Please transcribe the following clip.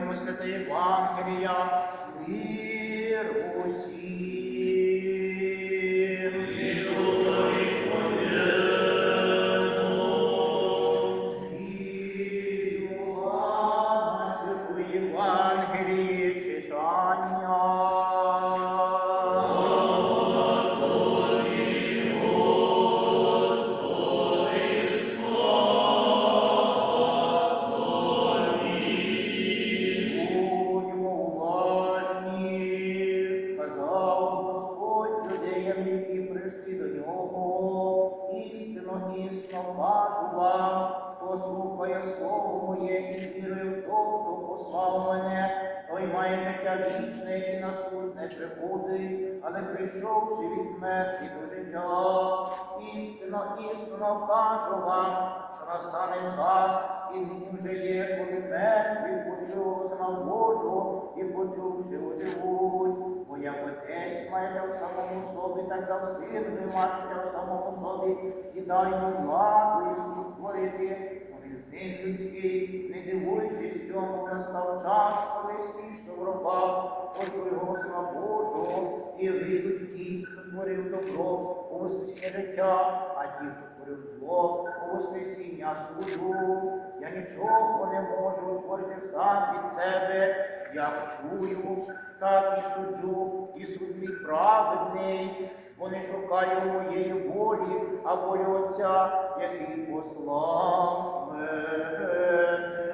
Послухаймо святе Євангелія, вір усім. Вірю Євангелії. Мене, той має життя вічне і на суд не приходить, але прийшовши від смерті до життя. Істинно, істинно кажу вам, що настане час, і нині вже є, коли мертві почули сина Божого і почувши оживуть. Бо як отець має в самому собі, так дав син вимачення в самому собі, і дай йому владу і суд творити. Він син людський, цьому, настав час, коли всі, що в робах, почули голоса Божого, і вийдуть ті, хто творив добро, у життя, а ті, хто творив зло, у воскресіння суду. Я нічого не можу творити сам від себе, як чую, так і суджу, і суд праведний, бо не шукаю моєї волі, а волі Отця, який послав мене.